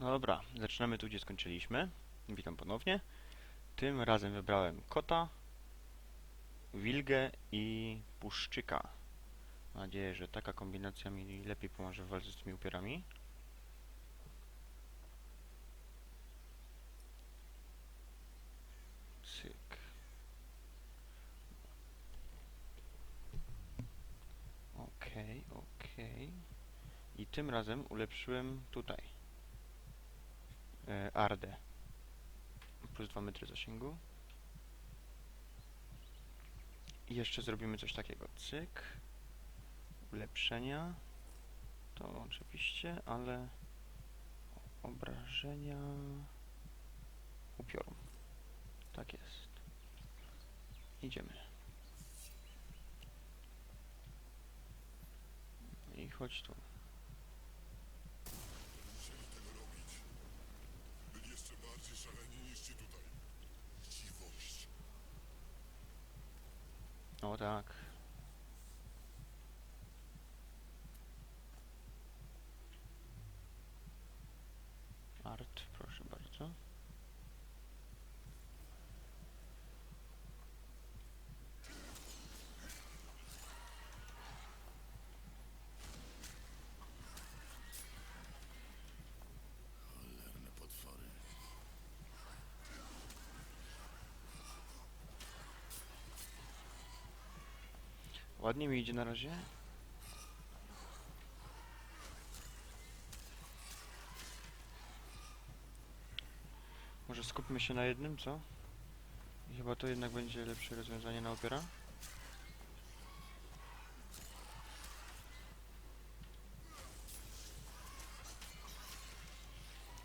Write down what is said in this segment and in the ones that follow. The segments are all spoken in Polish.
No dobra, zaczynamy tu, gdzie skończyliśmy. Witam ponownie. Tym razem wybrałem kota, wilgę i puszczyka. Mam nadzieję, że taka kombinacja mi lepiej pomoże w walce z tymi upierami. Cyk. Okej, okej. I tym razem ulepszyłem tutaj Ardę. Plus 2 metry zasięgu. I jeszcze zrobimy coś takiego. Cyk. Ulepszenia. To oczywiście, ale obrażenia upioru. Tak jest. Idziemy. I chodź tu. O tak. Ładnie mi idzie na razie. Może skupmy się na jednym, co? I chyba to jednak będzie lepsze rozwiązanie na opiera.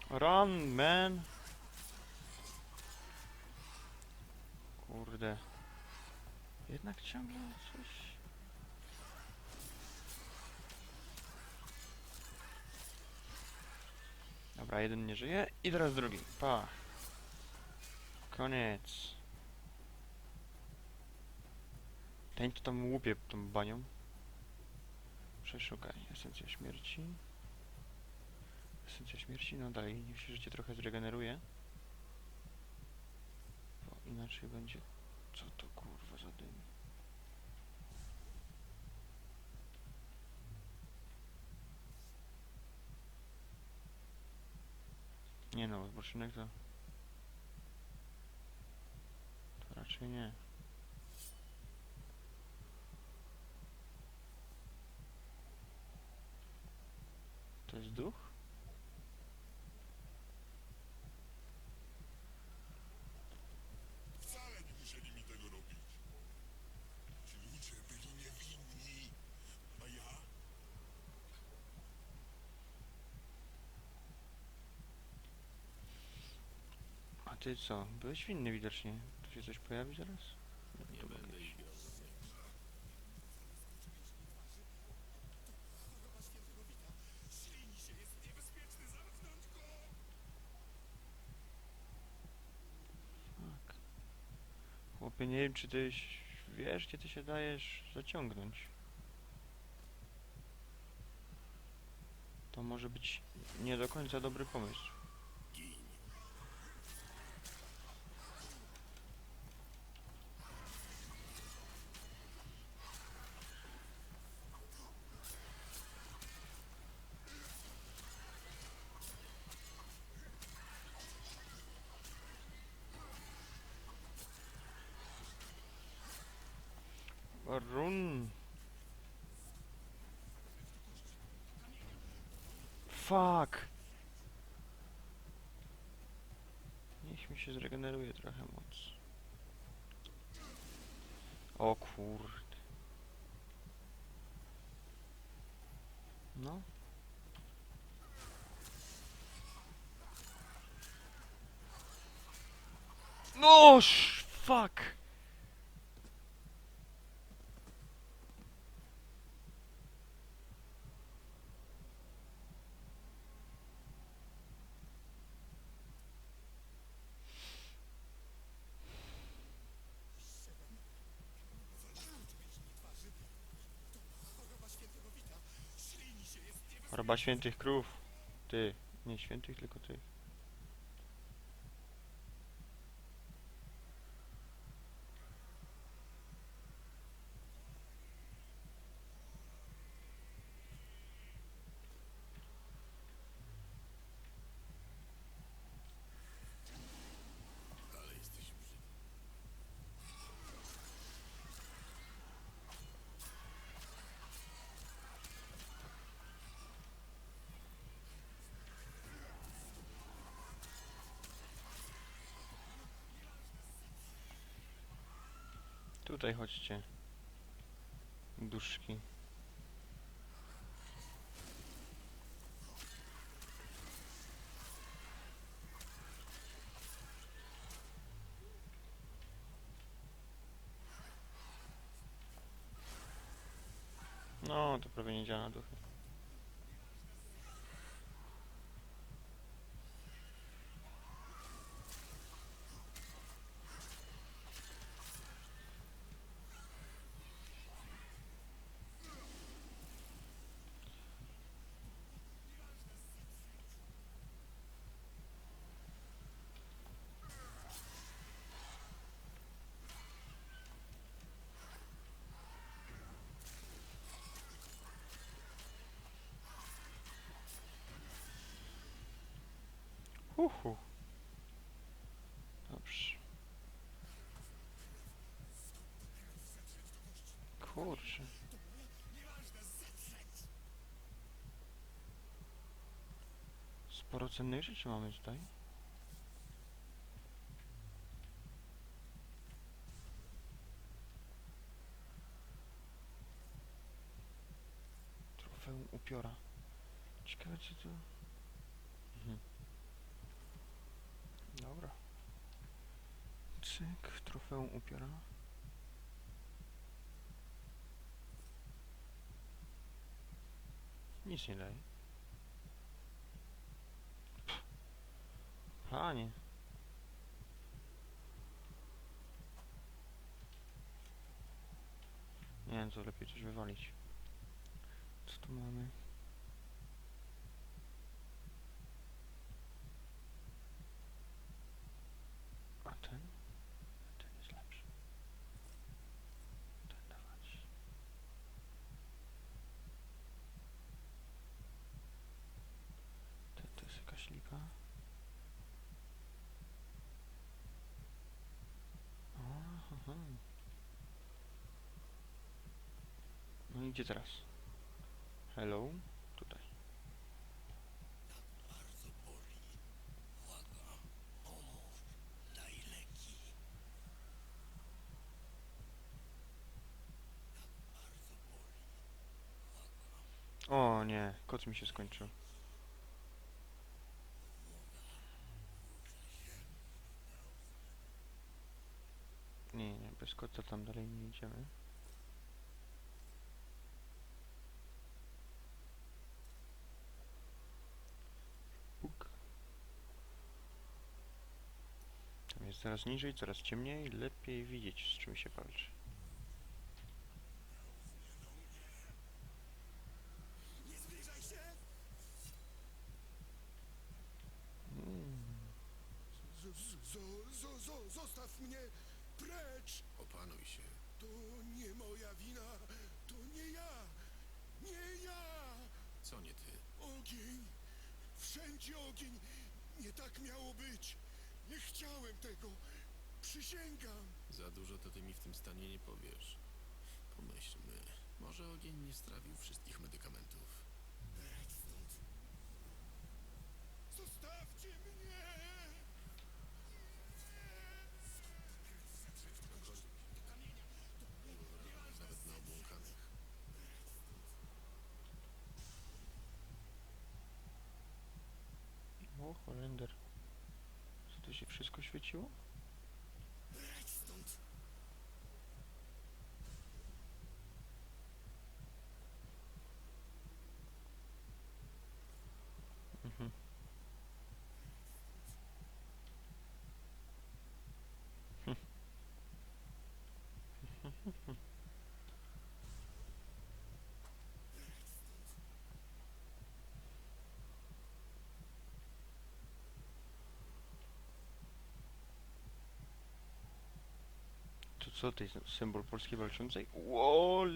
Run, man! Kurde. Jednak ciągle coś... Dobra, jeden nie żyje i teraz drugi. Pa. Koniec. Ten to tam łupie tą banią. Przeszukaj. Esencja śmierci. Esencja śmierci, no dalej, niech się życie trochę zregeneruje. Bo inaczej będzie... Co to kurwa za dym? Nie no, odpoczynek to... To raczej nie. To jest duch? Wcale nie musieli mi tego robić. Ci ludzie byli niewinni. A ja? A ty co? Byłeś winny widocznie. Tu się coś pojawi zaraz? Nie będę miał. Tak. Chłopie, nie wiem czy ty wiesz, gdzie ty się dajesz zaciągnąć. To może być nie do końca dobry pomysł. Gin. Run! Fuck! Niech mi się zregeneruje trochę moc. O kurde. No. No, sz- fuck! Choroba świętych krów. Ty, Nie świętych, tylko tych. Tutaj chodźcie. Duszki. No, to prawie nie działa na duchy. Uhu. Dobrze. Kurczę. Sporo cennych rzeczy mamy tutaj. Trofeum upiora. Ciekawe co to... Mhm. Dobra. Cyk, trofeum upiora. Nic nie daje. Panie. Nie wiem, co lepiej coś wywalić. Co tu mamy? A ten? Ten jest lepszy. Ten dawać. Ten to jest jakaś lipa. Aha. No i gdzie teraz? Hello? Tutaj. Bardzo boli. Błagam, pomóż. Daj leki. Bardzo boli. Błagam. O nie, koc mi się skończył. Bez kota tam dalej nie idziemy. Puk. Tam jest coraz niżej, coraz ciemniej, lepiej widzieć z czym się walczy. Tak miało być. Nie chciałem tego. Przysięgam. Za dużo to ty mi w tym stanie nie powiesz. Pomyślmy, może ogień nie strawił wszystkich medykamentów. O, Holender. Co tu się wszystko świeciło? Co to jest symbol Polski walczącej? Łol.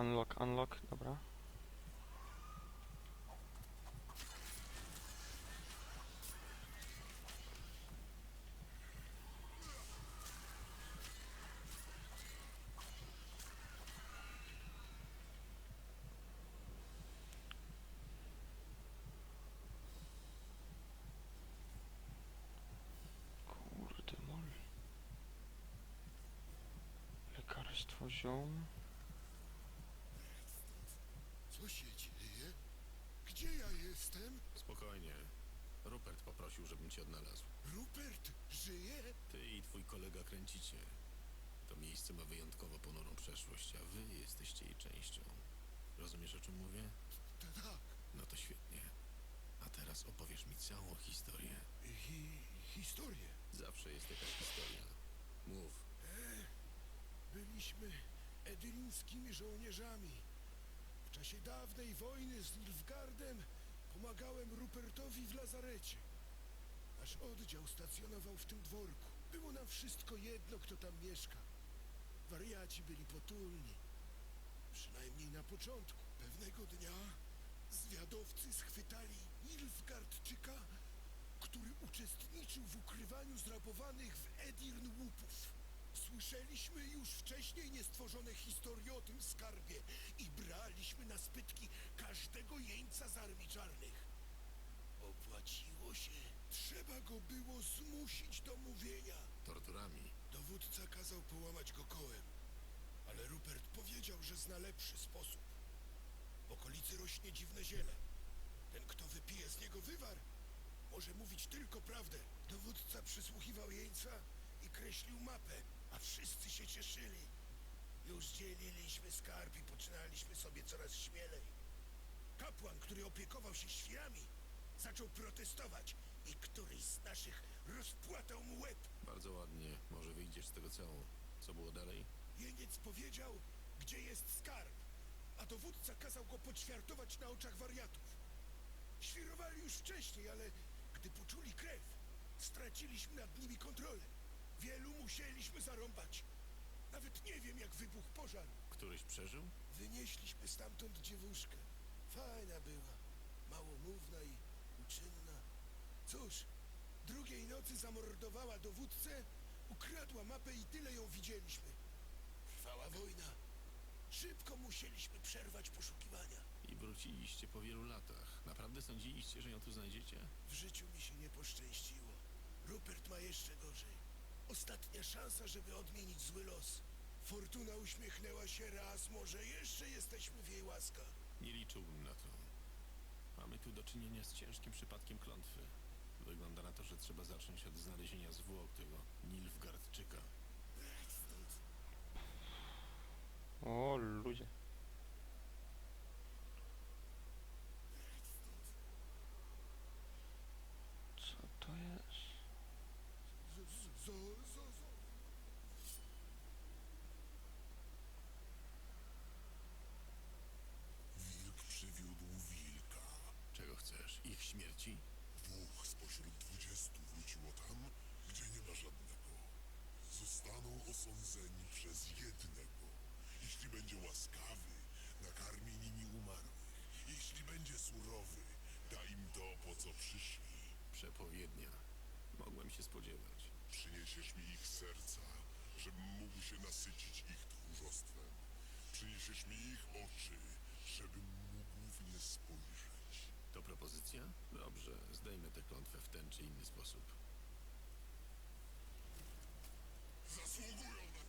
Unlock, unlock, dobra. Lekarstwo ziom. Co się dzieje? Gdzie Spokojnie. Rupert poprosił, żebym cię odnalazł. Rupert żyje? Ty i twój kolega kręcicie. To miejsce ma wyjątkowo ponurą przeszłość, a wy jesteście jej częścią. Rozumiesz, o czym mówię? Ta- Tak. No to świetnie. A teraz opowiesz mi całą historię. Hi historię. Zawsze jest jakaś historia. Mów. Byliśmy edylińskimi żołnierzami. W czasie dawnej wojny z Nilfgaardem pomagałem Rupertowi w lazarecie. Nasz oddział stacjonował w tym dworku. Było nam wszystko jedno, kto tam mieszka. Wariaci byli potulni. Przynajmniej na początku. Pewnego dnia zwiadowcy schwytali Nilfgaardczyka, który uczestniczył w ukrywaniu zrabowanych w Edirn łupów. Słyszeliśmy już wcześniej niestworzone historie o tym skarbie i braliśmy na spytki każdego jeńca z armii czarnych. Opłaciło się. Trzeba go było zmusić do mówienia. Torturami. Dowódca kazał połamać go kołem, ale Rupert powiedział, że zna lepszy sposób. W okolicy rośnie dziwne ziele. Ten, kto wypije z niego wywar, może mówić tylko prawdę. Dowódca przysłuchiwał jeńca i kreślił mapę, a wszyscy się cieszyli. Już dzieliliśmy skarb i poczynaliśmy sobie coraz śmielej. Kapłan, który opiekował się świrami, zaczął protestować i któryś z naszych rozpłatał mu łeb. Bardzo ładnie. Może wyjdziesz z tego cało. Co było dalej? Jeniec powiedział, gdzie jest skarb, a dowódca kazał go poćwiartować na oczach wariatów. Świrowali już wcześniej, ale gdy poczuli krew, straciliśmy nad nimi kontrolę. Wielu musieliśmy zarąbać. Nawet nie wiem, jak wybuchł pożar. Któryś przeżył? Wynieśliśmy stamtąd dziewuszkę. Fajna była, małomówna i uczynna. Cóż, drugiej nocy zamordowała dowódcę, ukradła mapę i tyle ją widzieliśmy. Trwała wojna. Szybko musieliśmy przerwać poszukiwania. I wróciliście po wielu latach. Naprawdę sądziliście, że ją tu znajdziecie? W życiu mi się nie poszczęściło. Rupert ma jeszcze gorzej. Ostatnia szansa, żeby odmienić zły los. Fortuna uśmiechnęła się raz, może jeszcze jesteśmy w jej łaskach. Nie liczyłbym na to. Mamy tu do czynienia z ciężkim przypadkiem klątwy. Wygląda na to, że trzeba zacząć od znalezienia zwłok tego stąd. O ludzie. Brać stąd. Co to jest? Z, z, zo, zo, zo. Wilk przywiódł wilka. Czego chcesz? Ich śmierci? Dwóch spośród dwudziestu wróciło tam, gdzie nie ma żadnego. Zostaną osądzeni przez jednego. Jeśli będzie łaskawy, nakarmi nimi umarłych. Jeśli będzie surowy, da im to, po co przyszli. Przepowiednia. Mogłem się spodziewać. Przyniesiesz mi ich serca, żebym mógł się nasycić ich tchórzostwem. Przyniesiesz mi ich oczy, żebym mógł w nie spojrzeć. To propozycja? Dobrze, zdejmę tę klątwę w ten czy inny sposób. Zasługują na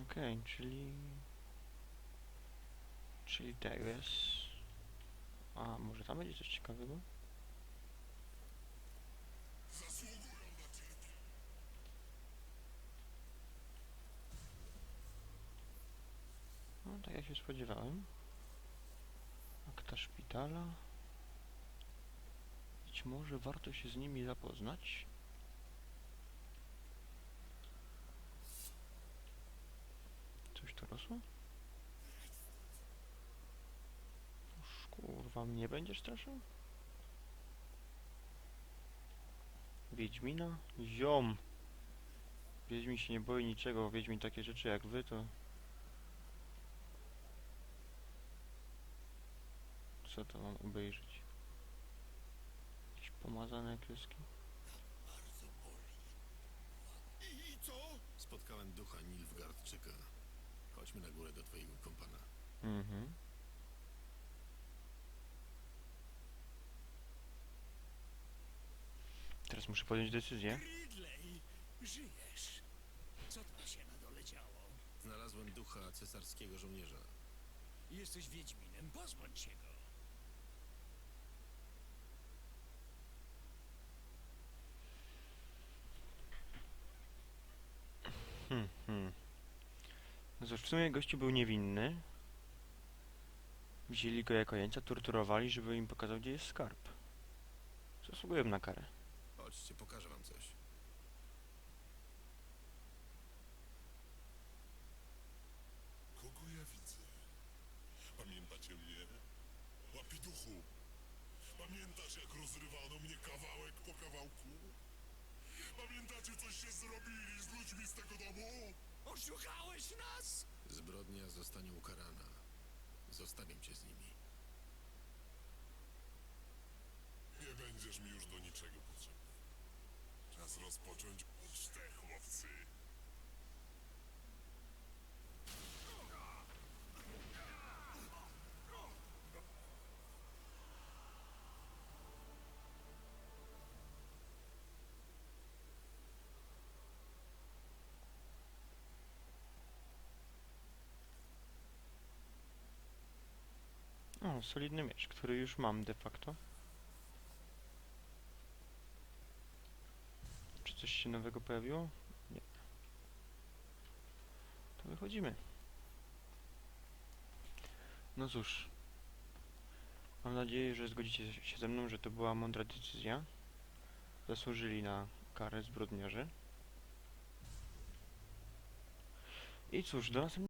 to. Okej, czyli... Czyli tego jest... A, może tam będzie coś ciekawego? Zasługują na cierpienie. Jak się spodziewałem. Akta szpitala. Być może warto się z nimi zapoznać. Coś to rosło? Już kurwa mnie będziesz straszył? Wiedźmina? Ziom! Wiedźmin się nie boi niczego, Wiedźmin takie rzeczy jak wy to... Co to mam obejrzeć? Jakieś pomazane kreski? Bardzo boli. I, I co? Spotkałem ducha Nilfgaardczyka. Chodźmy na górę do twojego kompana. Mhm. Teraz muszę podjąć decyzję. Ridley, żyjesz. Co tam się na dole działo? Znalazłem ducha cesarskiego żołnierza. Jesteś Wiedźminem, pozbądź się go. No cóż, w sumie gościu był niewinny. Wzięli go jako jeńca, torturowali, żeby im pokazał, gdzie jest skarb. Zasługują na karę. Chodźcie, pokażę wam coś. Kogo ja widzę? Pamiętacie mnie? Łapiduchu! Pamiętasz, jak rozrywano mnie kawałek po kawałku? Pamiętacie, coście zrobili z ludźmi z tego domu? Oszukałeś nas? Zbrodnia zostanie ukarana. Zostawiam cię z nimi. Nie będziesz mi już do niczego potrzebny. Czas rozpocząć ucztę, chłopcy. Solidny miecz, który już mam de facto. Czy coś się nowego pojawiło? Nie. To wychodzimy. No cóż. Mam nadzieję, że zgodzicie się ze mną, że to była mądra decyzja. Zasłużyli na karę zbrodniarzy. I cóż, do następnego